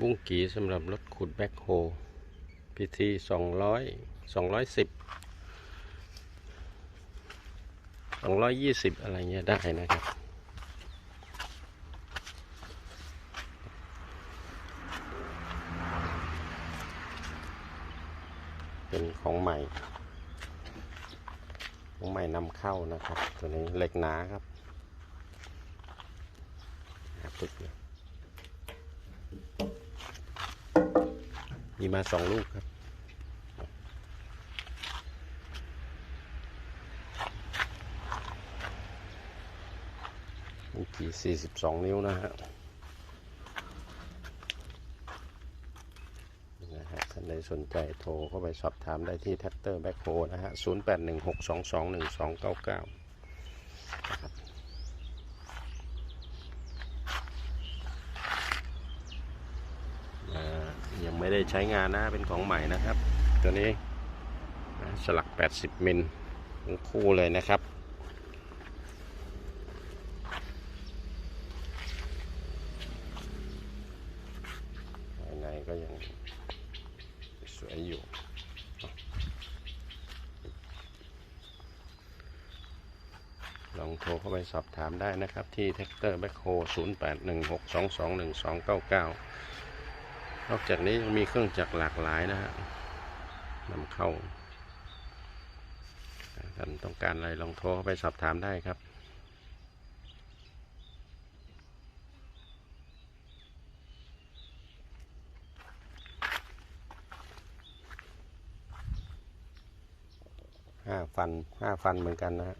บุ้งกีสำหรับรถขุดแบ็คโฮพีทีสองร้อยสองร้อยสิบสองร้อยยี่สิบอะไรเงี้ยได้นะครับ เป็นของใหม่ ของใหม่นำเข้านะครับ ตัวนี้เหล็กหนาครับหาปึ๊กเลย มีมาสองลูกครับ ลูกกี่สี่สิบสองนิ้วนะฮะนะฮะท่านใดสนใจโทรเข้าไปสอบถามได้ที่แท็กเตอร์แบ็คโฮนะฮะศูนย์แปดหนึ่งหกสองสองหนึ่งสองเก้าเก้านะครับ อ่า ยังไม่ได้ใช้งานนะเป็นของใหม่นะครับ ตัวนี้สลัก 80 มิลทั้งคู่เลยนะครับภายในก็ยังสวยอยู่ลองโทรเข้าไปสอบถามได้นะครับ ที่แท็กเตอร์แบ็คโฮ0816221299 นอกจากนี้ยังมีเครื่องจักรหลากหลายนะฮะนำเข้าท่านต้องการอะไรลองโทรเข้าไปสอบถามได้ครับห้าฟันห้าฟันเหมือนกันนะฮะ